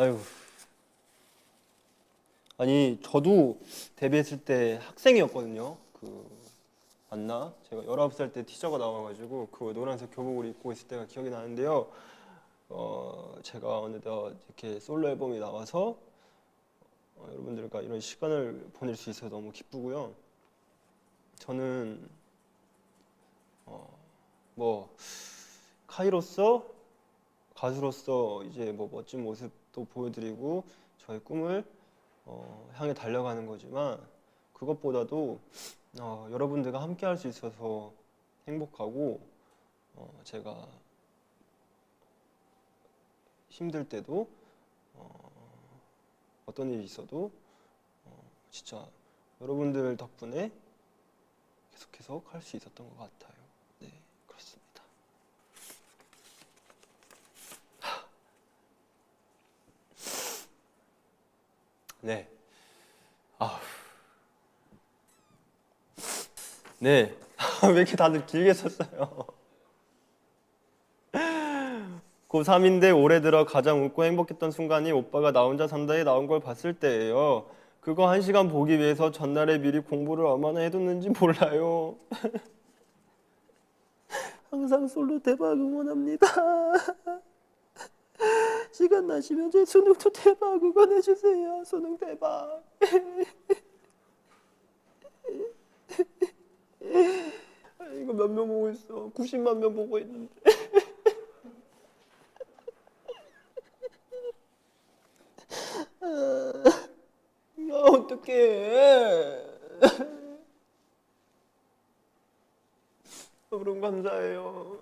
아유. 아니 저도 데뷔했을 때 학생이었거든요. 그 맞나? 제가 19살 때 티저가 나와가지고 그 노란색 교복을 입고 있을 때가 기억이 나는데요. 어 제가 어느덧 이렇게 솔로 앨범이 나와서 어, 여러분들과 이런 시간을 보낼 수 있어서 너무 기쁘고요. 저는 어뭐 카이로서 가수로서 이제 뭐 멋진 모습 도 보여드리고 저의 꿈을 어, 향해 달려가는 거지만 그것보다도 어, 여러분들과 함께 할 수 있어서 행복하고 어, 제가 힘들 때도 어, 어떤 일이 있어도 어, 진짜 여러분들 덕분에 계속해서 할 수 있었던 것 같아요. 네, 그렇습니다. 네. 아. 네. 왜 이렇게 다들 길게 썼어요? 고3인데 올해 들어 가장 웃고 행복했던 순간이 오빠가 나 혼자 산다에 나온 걸 봤을 때예요. 그거 한 시간 보기 위해서 전날에 미리 공부를 얼마나 해뒀는지 몰라요. 항상 솔로 대박 응원합니다. 시간 나시면 제 수능 도 대박 응원해 주세요. 수능 대박. 아, 이거 몇 명 보고 있어? 90만 명 보고 있는데. 야, 어떡해. 여러분 감사해요.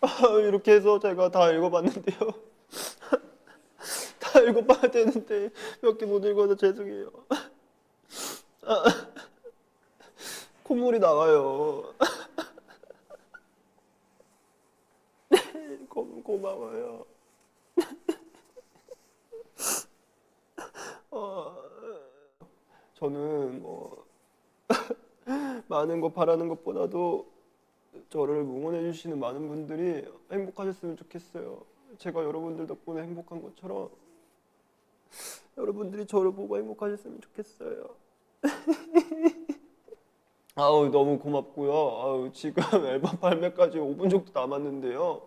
아, 이렇게 해서 제가 다 읽어봤는데요. 다 읽어봐야 되는데 몇 개 못 읽어서 죄송해요. 아, 콧물이 나와요. 고, 고마워요. 어, 저는 뭐 많은 거 바라는 것보다도 저를 응원해 주시는 많은 분들이 행복하셨으면 좋겠어요. 제가 여러분들 덕분에 행복한 것처럼 여러분들이 저를 보고 행복하셨으면 좋겠어요. 아우 너무 고맙고요. 아우 지금 앨범 발매까지 5분 정도 남았는데요.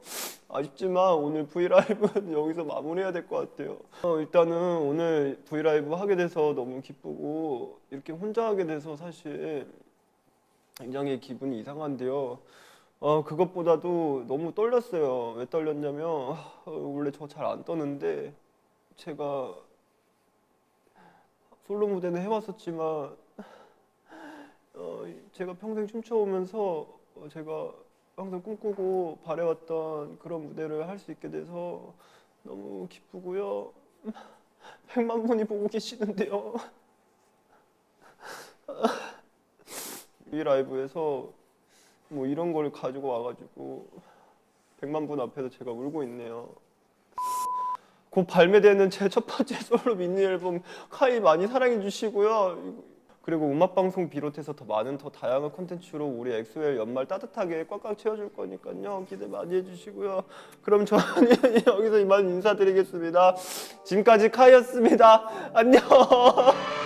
아쉽지만 오늘 V 라이브는 여기서 마무리해야 될 것 같아요. 어, 일단은 오늘 V 라이브 하게 돼서 너무 기쁘고 이렇게 혼자 하게 돼서 사실 굉장히 기분이 이상한데요. 어, 그것보다도 너무 떨렸어요. 왜 떨렸냐면 아, 원래 저 잘 안 떠는데 제가 솔로 무대는 해왔었지만 어, 제가 평생 춤춰오면서 어, 제가 항상 꿈꾸고 바래왔던 그런 무대를 할 수 있게 돼서 너무 기쁘고요. 100만 분이 보고 계시는데요. 이 라이브에서 뭐 이런 걸 가지고 와가지고 100만 분 앞에서 제가 울고 있네요. 곧 발매되는 제 첫 번째 솔로 미니 앨범 카이 많이 사랑해 주시고요. 그리고 음악 방송 비롯해서 더 많은 더 다양한 콘텐츠로 우리 엑소엘 연말 따뜻하게 꽉꽉 채워줄 거니까요. 기대 많이 해주시고요. 그럼 저는 여기서 이만 인사드리겠습니다. 지금까지 카이였습니다. 안녕.